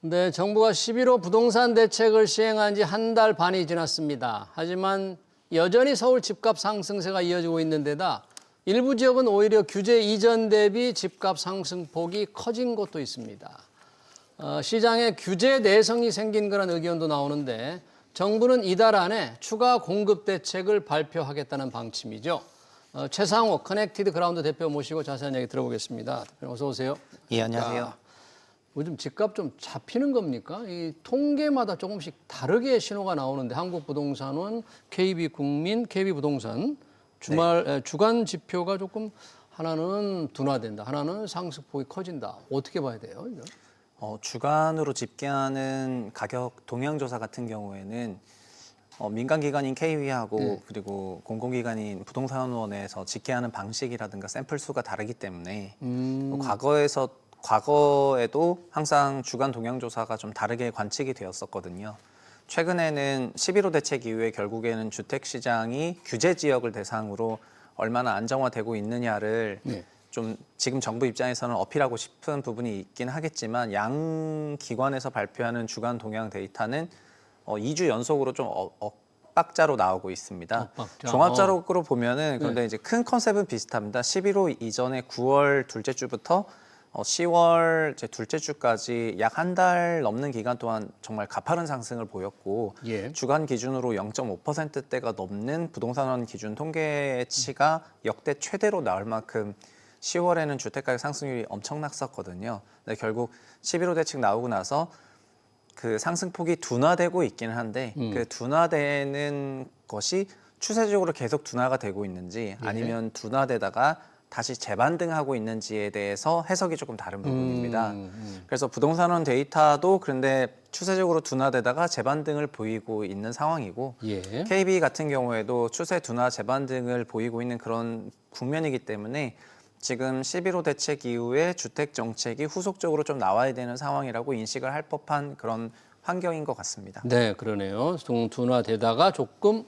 네, 정부가 11호 부동산 대책을 시행한 지 한 달 반이 지났습니다. 하지만 여전히 서울 집값 상승세가 이어지고 있는 데다 일부 지역은 오히려 규제 이전 대비 집값 상승폭이 커진 곳도 있습니다. 어, 시장에 규제 내성이 생긴 그런 의견도 나오는데 정부는 이달 안에 추가 공급 대책을 발표하겠다는 방침이죠. 어, 최상호 커넥티드 그라운드 대표 모시고 자세한 얘기 들어보겠습니다. 어서 오세요. 예, 안녕하세요. 자, 요즘 집값 좀 잡히는 겁니까? 이 통계마다 조금씩 다르게 신호가 나오는데 한국 부동산원, KB국민, KB부동산 주말 에, 주간 지표가 조금 하나는 둔화된다, 하나는 상승폭이 커진다. 어떻게 봐야 돼요? 이거? 어, 주간으로 집계하는 가격 동향 조사 같은 경우에는 어, 민간 기관인 KB하고 네. 그리고 공공기관인 부동산원에서 집계하는 방식이라든가 샘플 수가 다르기 때문에 음, 또 과거에서 과거에도 항상 주간 동향조사가 좀 다르게 관측이 되었었거든요. 최근에는 11호 대책 이후에 결국에는 주택 시장이 규제 지역을 대상으로 얼마나 안정화되고 있느냐를 네. 좀 지금 정부 입장에서는 어필하고 싶은 부분이 있긴 하겠지만 양 기관에서 발표하는 주간 동향 데이터는 어, 2주 연속으로 좀 어, 엇박자로 나오고 있습니다. 엇박자. 종합자료로 보면은 그런데 이제 큰 컨셉은 비슷합니다. 11호 이전에 9월 둘째 주부터 어, 10월 제 둘째 주까지 약 한 달 넘는 기간 동안 정말 가파른 상승을 보였고 예. 주간 기준으로 0.5%대가 넘는 부동산원 기준 통계치가 역대 최대로 나올 만큼 10월에는 주택가격 상승률이 엄청 났었거든요. 근데 결국 11호 대책 나오고 나서 그 상승폭이 둔화되고 있기는 한데 음. 그 둔화되는 것이 추세적으로 계속 둔화가 되고 있는지 예. 아니면 둔화되다가 다시 재반등하고 있는지에 대해서 해석이 조금 다른 부분입니다. 음, 음. 그래서 부동산원 데이터도 그런데 추세적으로 둔화되다가 재반등을 보이고 있는 상황이고 예. KB 같은 경우에도 추세 둔화 재반등을 보이고 있는 그런 국면이기 때문에 지금 11호 대책 이후에 주택 정책이 후속적으로 좀 나와야 되는 상황이라고 인식을 할 법한 그런 환경인 것 같습니다. 네, 그러네요. 좀 둔화되다가 조금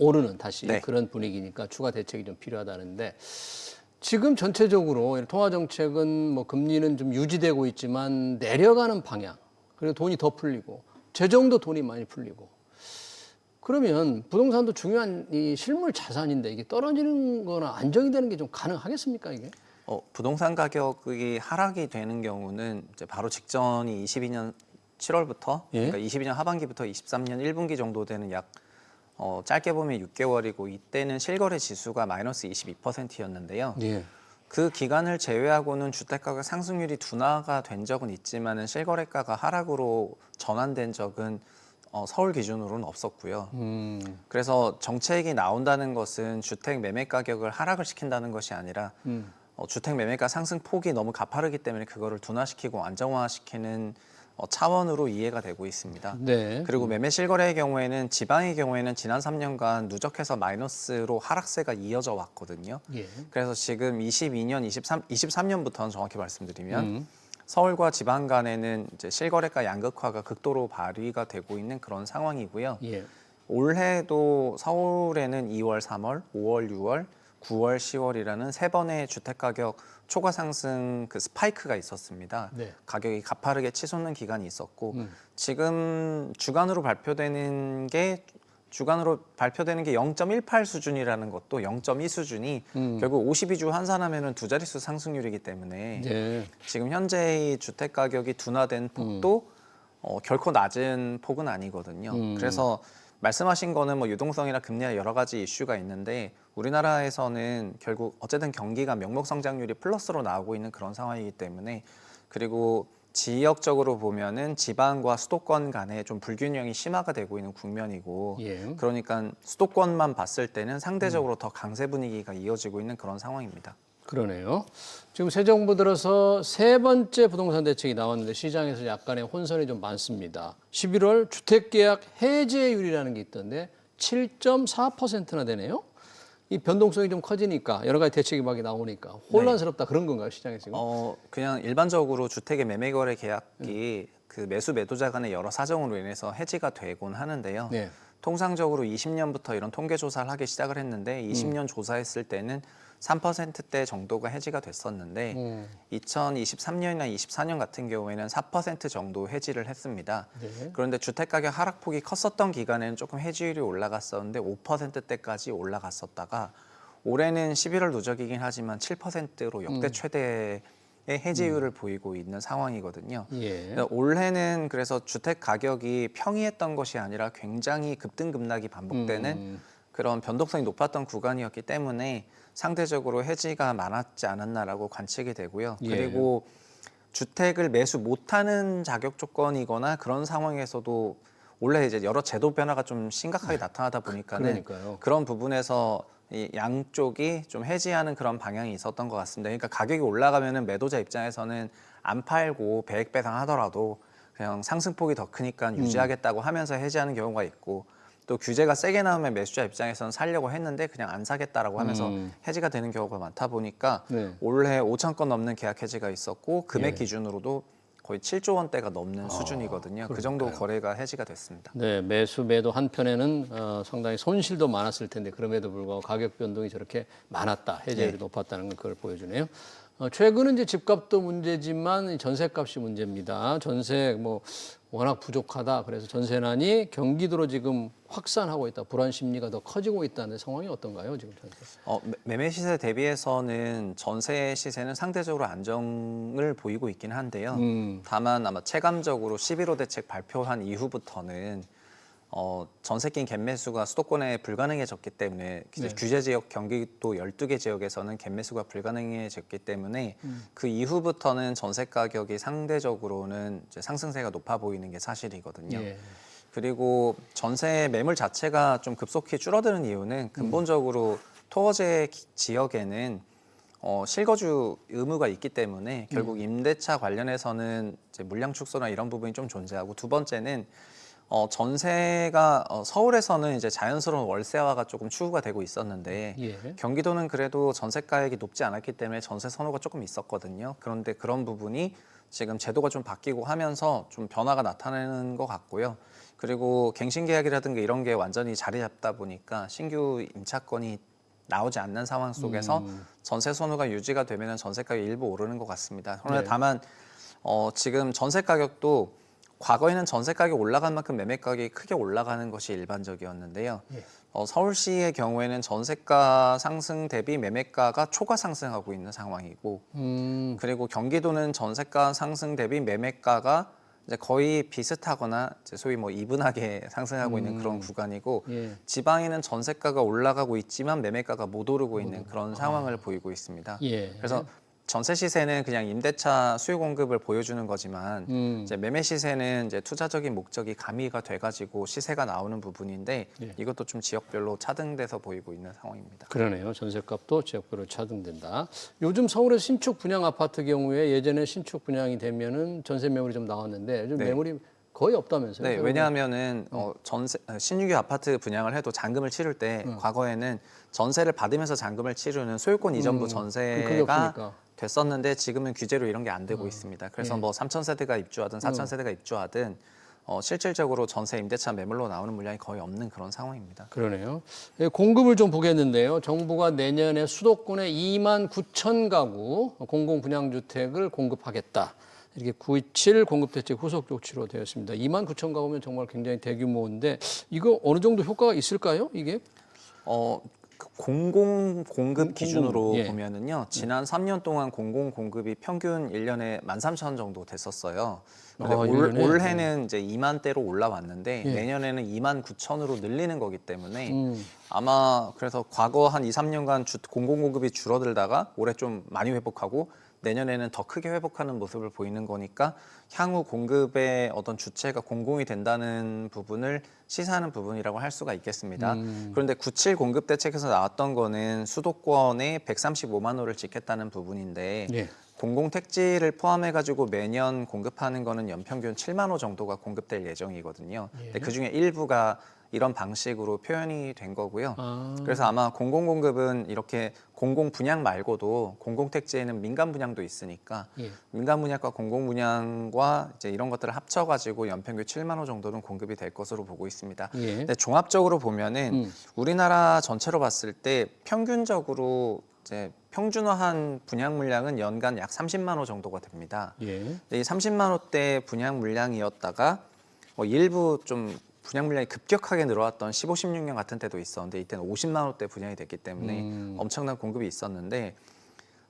오르는 다시 네. 그런 분위기니까 추가 대책이 좀 필요하다는데 지금 전체적으로 통화 정책은 뭐 금리는 좀 유지되고 있지만 내려가는 방향 그리고 돈이 더 풀리고 재정도 돈이 많이 풀리고 그러면 부동산도 중요한 이 실물 자산인데 이게 떨어지는 거나 안정이 되는 게 좀 가능하겠습니까 이게? 어, 부동산 가격이 하락이 되는 경우는 이제 바로 직전이 22년 7월부터 예. 그러니까 22년 하반기부터 23년 1분기 정도 되는 약 어, 짧게 보면 6개월이고 이때는 실거래 지수가 마이너스 22%였는데요. 예. 그 기간을 제외하고는 주택가격 상승률이 둔화가 된 적은 있지만은 실거래가가 하락으로 전환된 적은 어, 서울 기준으로는 없었고요. 음. 그래서 정책이 나온다는 것은 주택 매매 가격을 하락을 시킨다는 것이 아니라 음. 어, 주택 매매가 상승 폭이 너무 가파르기 때문에 그거를 둔화시키고 안정화시키는 어, 차원으로 이해가 되고 있습니다. 네. 그리고 매매 실거래의 경우에는 지방의 경우에는 지난 3년간 누적해서 마이너스로 하락세가 이어져 왔거든요. 예. 그래서 지금 22년, 23, 23년부터는 정확히 말씀드리면 음. 서울과 지방 간에는 이제 실거래가 양극화가 극도로 발휘가 되고 있는 그런 상황이고요. 예. 올해도 서울에는 2월, 3월, 5월, 6월, 9월, 10월이라는 세 번의 주택 가격 초과 상승 그 스파이크가 있었습니다. 네. 가격이 가파르게 치솟는 기간이 있었고 음. 지금 주간으로 발표되는 게 주간으로 발표되는 게 0.18 수준이라는 것도 0.2 수준이 음. 결국 52주 환산하면은 두 자릿수 상승률이기 때문에 네. 지금 현재의 주택 가격이 둔화된 폭도 어, 결코 낮은 폭은 아니거든요. 음. 그래서 말씀하신 거는 뭐 유동성이나 금리나 여러 가지 이슈가 있는데 우리나라에서는 결국 어쨌든 경기가 명목 성장률이 플러스로 나오고 있는 그런 상황이기 때문에 그리고 지역적으로 보면은 지방과 수도권 간에 좀 불균형이 심화가 되고 있는 국면이고 예. 그러니까 수도권만 봤을 때는 상대적으로 더 강세 분위기가 이어지고 있는 그런 상황입니다. 그러네요. 지금 새 정부 들어서 세 번째 부동산 대책이 나왔는데 시장에서 약간의 혼선이 좀 많습니다. 11월 주택계약 해제율이라는 게 있던데 7.4%나 되네요. 이 변동성이 좀 커지니까 여러 가지 대책이 막 나오니까 혼란스럽다 그런 건가요 시장에 지금? 어 그냥 일반적으로 주택의 매매 거래 계약이 그 매수 매도자 간의 여러 사정으로 인해서 해지가 되곤 하는데요. 네. 통상적으로 20년부터 이런 통계 조사를 하기 시작을 했는데 20년 조사했을 때는 3%대 정도가 해지가 됐었는데 음. 2023년이나 24년 같은 경우에는 4% 정도 해지를 했습니다. 네. 그런데 주택 가격 하락폭이 컸었던 기간에는 조금 해지율이 올라갔었는데 5%대까지 올라갔었다가 올해는 11월 누적이긴 하지만 7%로 역대 음. 최대의 해지율을 보이고 있는 상황이거든요. 예. 그러니까 올해는 그래서 주택 가격이 평이했던 것이 아니라 굉장히 급등급락이 반복되는 음. 그런 변동성이 높았던 구간이었기 때문에 상대적으로 해지가 많았지 않았나라고 관측이 되고요. 예. 그리고 주택을 매수 못하는 자격 조건이거나 그런 상황에서도 원래 이제 여러 제도 변화가 좀 심각하게 나타나다 보니까는 네. 그러니까요. 그런 부분에서 이 양쪽이 좀 해지하는 그런 방향이 있었던 것 같습니다. 그러니까 가격이 올라가면은 매도자 입장에서는 안 팔고 배액 배상 하더라도 그냥 상승폭이 더 크니까 유지하겠다고 하면서 해지하는 경우가 있고 또 규제가 세게 나오면 매수자 입장에서는 살려고 했는데 그냥 안 사겠다라고 하면서 음. 해지가 되는 경우가 많다 보니까 네. 올해 5천 건 넘는 계약 해지가 있었고 금액 예. 기준으로도 거의 7조 원대가 넘는 수준이거든요. 그 정도. 거래가 해지가 됐습니다. 네, 매수 매도 한편에는 어, 상당히 손실도 많았을 텐데 그럼에도 불구하고 가격 변동이 저렇게 많았다, 해제율이 네. 높았다는 걸 그걸 보여주네요. 어, 최근은 이제 집값도 문제지만 전세값이 문제입니다. 전세 뭐 워낙 부족하다, 그래서 전세난이 경기도로 지금 확산하고 있다, 불안 심리가 더 커지고 있다는 상황이 어떤가요, 지금 전세? 어, 매- 매매 시세 대비해서는 전세 시세는 상대적으로 안정을 보이고 있긴 한데요. 음. 다만 아마 체감적으로 11호 대책 발표한 이후부터는 어, 전세 낀 갭매수가 수도권에 불가능해졌기 때문에 네. 규제 지역 경기도 12개 지역에서는 갭매수가 불가능해졌기 때문에 그 이후부터는 전세 가격이 상대적으로는 이제 상승세가 높아 보이는 게 사실이거든요. 예. 그리고 전세 매물 자체가 좀 급속히 줄어드는 이유는 근본적으로 토어제 기- 지역에는 어, 실거주 의무가 있기 때문에 결국 임대차 관련해서는 이제 물량 축소나 이런 부분이 좀 존재하고 두 번째는 어, 전세가 어, 서울에서는 이제 자연스러운 월세화가 조금 추구가 되고 있었는데 예. 경기도는 그래도 전세 가액이 높지 않았기 때문에 전세 선호가 조금 있었거든요. 그런데 그런 부분이 지금 제도가 좀 바뀌고 하면서 좀 변화가 나타나는 것 같고요. 그리고 갱신 계약이라든가 이런 게 완전히 자리 잡다 보니까 신규 임차권이 나오지 않는 상황 속에서 음. 전세 선호가 유지가 되면 전세 가격이 일부 오르는 것 같습니다. 그러나 네. 다만 어, 지금 전세 가격도 과거에는 전세 가격이 올라간 만큼 매매 가격이 크게 올라가는 것이 일반적이었는데요. 예. 어, 서울시의 경우에는 전세가 상승 대비 매매가가 초과 상승하고 있는 상황이고 음, 그리고 경기도는 전세가 상승 대비 매매가가 이제 거의 비슷하거나 이제 소위 뭐 이분하게 상승하고 있는 그런 구간이고 예. 지방에는 전세가가 올라가고 있지만 매매가가 못 오르고 있는 그런 상황을 보이고 있습니다. 예. 그래서 전세 시세는 그냥 임대차 수요 공급을 보여주는 거지만 음. 이제 매매 시세는 이제 투자적인 목적이 가미가 돼가지고 시세가 나오는 부분인데 예. 이것도 좀 지역별로 차등돼서 보이고 있는 상황입니다. 그러네요. 전세값도 지역별로 차등된다. 요즘 서울의 신축 분양 아파트 경우에 예전에 신축 분양이 되면은 전세 매물이 좀 나왔는데 요즘 네. 매물이 거의 없다면서요? 네, 왜냐하면은 어, 전세 어, 신규 아파트 분양을 해도 잔금을 치를 때 과거에는 전세를 받으면서 잔금을 치르는 소유권 이전부 음, 그게 전세가 없으니까. 됐었는데 지금은 규제로 이런 게 안 되고 있습니다. 그래서 예. 뭐 3천 세대가 입주하든 4천 세대가 입주하든 어, 실질적으로 전세 임대차 매물로 나오는 물량이 거의 없는 그런 상황입니다. 그러네요. 예, 공급을 좀 보겠는데요. 정부가 내년에 수도권에 2만 9천 가구 공공 분양 주택을 공급하겠다. 이렇게 927 공급 대책 후속 조치로 되어 있습니다. 2만 9천 가구면 정말 굉장히 대규모인데 이거 어느 정도 효과가 있을까요? 이게? 어, 그 공공 공급 공공, 기준으로 예. 보면은요. 지난 3년 동안 공공 공급이 평균 1년에 13,000 정도 됐었어요. 근데 아, 올? 올해는 이제 2만 대로 올라왔는데 예. 내년에는 2만 9천으로 늘리는 거기 때문에 음. 아마 그래서 과거 한 2, 3년간 주, 공공 공급이 줄어들다가 올해 좀 많이 회복하고 내년에는 더 크게 회복하는 모습을 보이는 거니까 향후 공급의 어떤 주체가 공공이 된다는 부분을 시사하는 부분이라고 할 수가 있겠습니다. 음. 그런데 97 공급 대책에서 나왔던 거는 수도권에 135만 호를 짓겠다는 부분인데 예. 공공 택지를 포함해 가지고 매년 공급하는 거는 연평균 7만 호 정도가 공급될 예정이거든요. 예. 근데 그 중에 일부가 이런 방식으로 표현이 된 거고요. 아. 그래서 아마 공공 공급은 이렇게 공공 분양 말고도 공공 택지에는 민간 분양도 있으니까 예. 민간 분양과 공공 분양과 이제 이런 것들을 합쳐 가지고 연평균 7만 호 정도는 공급이 될 것으로 보고 있습니다. 예. 근데 종합적으로 보면은 음. 우리나라 전체로 봤을 때 평균적으로 이제 평준화한 분양 물량은 연간 약 30만 호 정도가 됩니다. 예. 근데 이 30만 호대 분양 물량이었다가 뭐 일부 좀 분양 물량이 급격하게 늘어왔던 15, 16년 같은 때도 있었는데 이때는 50만 호대 분양이 됐기 때문에 음. 엄청난 공급이 있었는데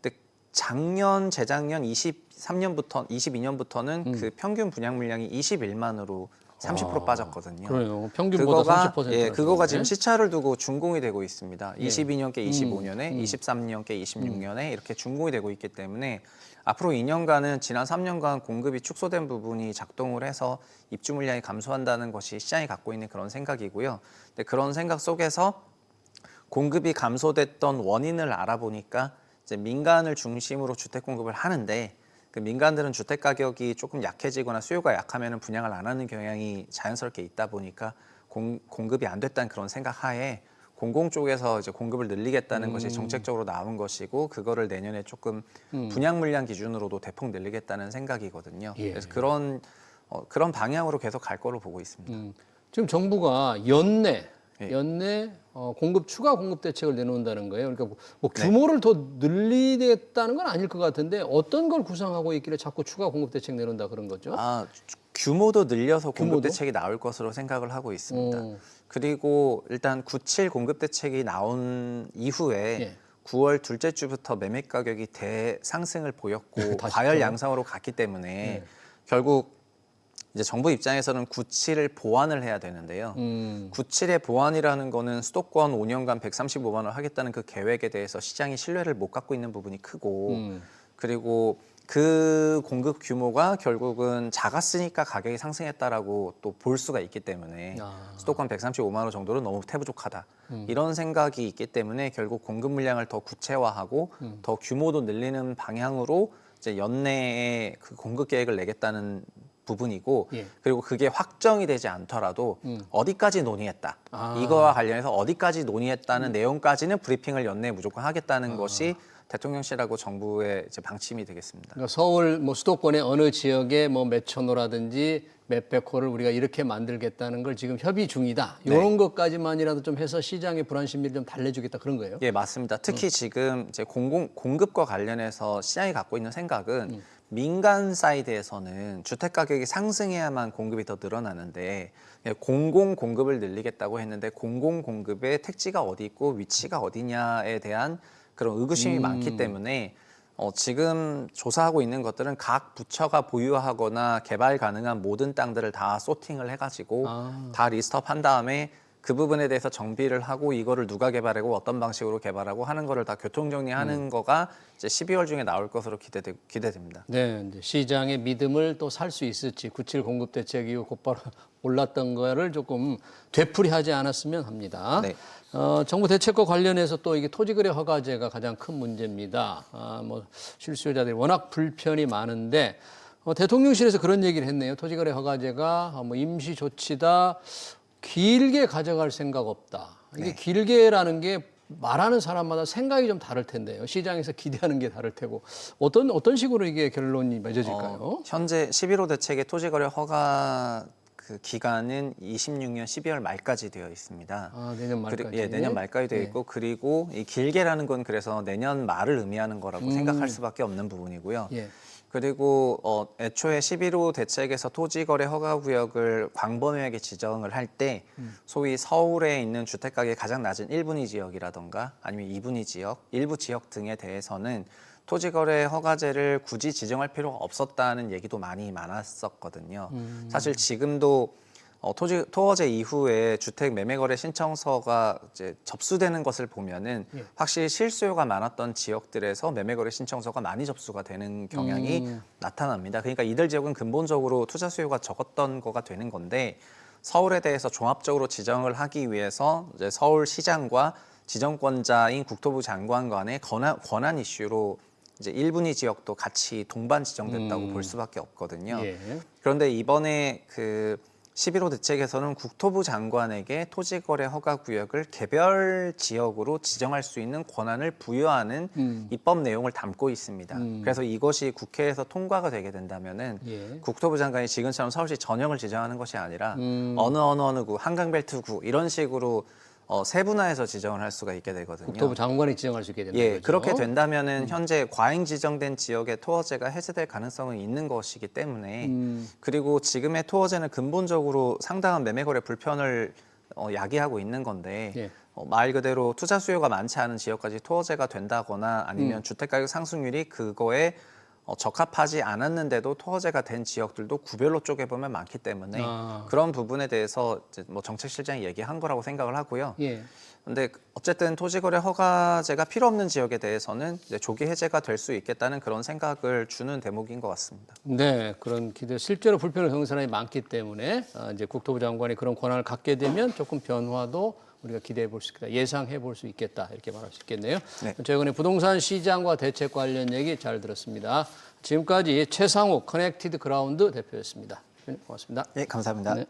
근데 작년 재작년 23년부터 22년부터는 음. 그 평균 분양 물량이 21만으로 30% 아, 빠졌거든요. 그래요. 평균보다 그거가 30% 예, 그거가 지금 네. 시차를 두고 준공이 되고 있습니다. 예. 22년께 25년에, 음. 23년께 26년에 이렇게 준공이 되고 있기 때문에 앞으로 2년간은 지난 3년간 공급이 축소된 부분이 작동을 해서 입주 물량이 감소한다는 것이 시장이 갖고 있는 그런 생각이고요. 근데 그런 생각 속에서 공급이 감소됐던 원인을 알아보니까 이제 민간을 중심으로 주택 공급을 하는데 그 민간들은 주택 가격이 조금 약해지거나 수요가 약하면 분양을 안 하는 경향이 자연스럽게 있다 보니까 공, 공급이 안 됐다는 그런 생각 하에 공공 쪽에서 이제 공급을 늘리겠다는 것이 정책적으로 나온 것이고 그거를 내년에 조금 분양 물량 기준으로도 대폭 늘리겠다는 생각이거든요. 예. 그래서 그런 어, 그런 방향으로 계속 갈 거로 보고 있습니다. 음, 지금 정부가 연내 예. 연내 어, 공급 추가 공급 대책을 내놓는다는 거예요. 그러니까 뭐, 뭐 네. 규모를 더 늘리겠다는 건 아닐 것 같은데 어떤 걸 구상하고 있길래 자꾸 추가 공급 대책 내놓는다 그런 거죠? 아, 주- 규모도 늘려서 공급 규모도? 대책이 나올 것으로 생각을 하고 있습니다. 어. 그리고 일단 97 공급 대책이 나온 이후에 예. 9월 둘째 주부터 매매 가격이 대상승을 보였고 다시 과열 또? 양상으로 갔기 때문에 네. 결국 이제 정부 입장에서는 97을 보완을 해야 되는데요. 음, 97의 보완이라는 거는 수도권 5년간 135만 원을 하겠다는 그 계획에 대해서 시장이 신뢰를 못 갖고 있는 부분이 크고 음. 그리고 그 공급 규모가 결국은 작았으니까 가격이 상승했다라고 또 볼 수가 있기 때문에 아. 수도권 135만 원 정도는 너무 태부족하다 이런 생각이 있기 때문에 결국 공급 물량을 더 구체화하고 더 규모도 늘리는 방향으로 이제 연내에 그 공급 계획을 내겠다는 부분이고 예. 그리고 그게 확정이 되지 않더라도 음. 어디까지 논의했다 아. 이거와 관련해서 어디까지 논의했다는 내용까지는 브리핑을 연내에 무조건 하겠다는 것이 대통령실하고 정부의 이제 방침이 되겠습니다. 그러니까 서울 뭐 수도권의 어느 지역에 뭐 몇천 호라든지 몇백 호를 우리가 이렇게 만들겠다는 걸 지금 협의 중이다. 네. 이런 것까지만이라도 좀 해서 시장의 불안 심리를 좀 달래주겠다 그런 거예요. 예, 맞습니다. 특히 지금 이제 공공 공급과 관련해서 시장이 갖고 있는 생각은 민간 사이드에서는 주택 가격이 상승해야만 공급이 더 늘어나는데 예, 공공 공급을 늘리겠다고 했는데 공공 공급의 택지가 어디 있고 위치가 어디냐에 대한 그런 의구심이 많기 때문에 어, 지금 조사하고 있는 것들은 각 부처가 보유하거나 개발 가능한 모든 땅들을 다 소팅을 해가지고 아. 다 리스트업 한 다음에 그 부분에 대해서 정비를 하고 이거를 누가 개발하고 어떤 방식으로 개발하고 하는 거를 다 교통 정리하는 거가 이제 12월 중에 나올 것으로 기대되, 기대됩니다. 네, 이제 시장의 믿음을 또 살 수 있을지 97 공급 대책 이후 곧바로 올랐던 거를 조금 되풀이하지 않았으면 합니다. 네. 어, 정부 대책과 관련해서 또 이게 토지 거래 허가제가 가장 큰 문제입니다. 아, 뭐 실수요자들이 워낙 불편이 많은데 어, 대통령실에서 그런 얘기를 했네요. 토지 거래 허가제가 어, 뭐 임시 조치다, 길게 가져갈 생각 없다. 이게 네. 길게라는 게 말하는 사람마다 생각이 좀 다를 텐데요. 시장에서 기대하는 게 다를 테고 어떤 어떤 식으로 이게 결론이 맺어질까요? 어, 현재 11호 대책의 토지거래 허가 그 기간은 26년 12월 말까지 되어 있습니다. 아, 내년 그리- 말까지. 예, 내년 말까지 되어 네. 있고 그리고 이 길게라는 건 그래서 내년 말을 의미하는 거라고 음. 생각할 수밖에 없는 부분이고요. 예. 그리고 어, 애초에 11호 대책에서 토지거래 허가 구역을 광범위하게 지정을 할 때 소위 서울에 있는 주택가격이 가장 낮은 1분위 지역이라던가 아니면 2분위 지역, 일부 지역 등에 대해서는 토지거래 허가제를 굳이 지정할 필요가 없었다는 얘기도 많이 많았었거든요. 사실 지금도 어, 토지 토어제 이후에 주택 매매거래 신청서가 이제 접수되는 것을 보면은 예. 확실히 실수요가 많았던 지역들에서 매매거래 신청서가 많이 접수가 되는 경향이 음. 나타납니다. 그러니까 이들 지역은 근본적으로 투자 수요가 적었던 거가 되는 건데 서울에 대해서 종합적으로 지정을 하기 위해서 이제 서울시장과 지정권자인 국토부 장관 간의 권한, 권한 이슈로 이제 1분위 지역도 같이 동반 지정됐다고 볼 수밖에 없거든요. 예. 그런데 이번에 그 11호 대책에서는 국토부 장관에게 토지거래 허가 구역을 개별 지역으로 지정할 수 있는 권한을 부여하는 음. 입법 내용을 담고 있습니다. 그래서 이것이 국회에서 통과가 되게 된다면은 예. 국토부 장관이 지금처럼 서울시 전역을 지정하는 것이 아니라 음. 어느 어느 어느 구, 한강벨트구 이런 식으로 어, 세분화해서 지정을 할 수가 있게 되거든요. 국토부 장관이 지정할 수 있게 된다. 예, 거죠. 그렇게 된다면은 현재 과잉 지정된 지역의 토어제가 해제될 가능성은 있는 것이기 때문에 음. 그리고 지금의 토어제는 근본적으로 상당한 매매거래 불편을 어, 야기하고 있는 건데 예. 어, 말 그대로 투자 수요가 많지 않은 지역까지 토어제가 된다거나 아니면 음. 주택가격 상승률이 그거에 어, 적합하지 않았는데도 토어제가 된 지역들도 구별로 쪼개보면 많기 때문에 아. 그런 부분에 대해서 이제 뭐 정책 실장이 얘기한 거라고 생각을 하고요. 예. 근데 어쨌든 토지거래 허가제가 필요 없는 지역에 대해서는 이제 조기 해제가 될 수 있겠다는 그런 생각을 주는 대목인 것 같습니다. 네, 그런 기대 실제로 불편을 겪는 사람이 많기 때문에 아, 이제 국토부 장관이 그런 권한을 갖게 되면 조금 변화도 우리가 기대해 볼 수 있겠다, 예상해 볼 수 있겠다 이렇게 말할 수 있겠네요. 네. 최근에 부동산 시장과 대책 관련 얘기 잘 들었습니다. 지금까지 최상욱 커넥티드 그라운드 대표였습니다. 고맙습니다. 네, 감사합니다. 네.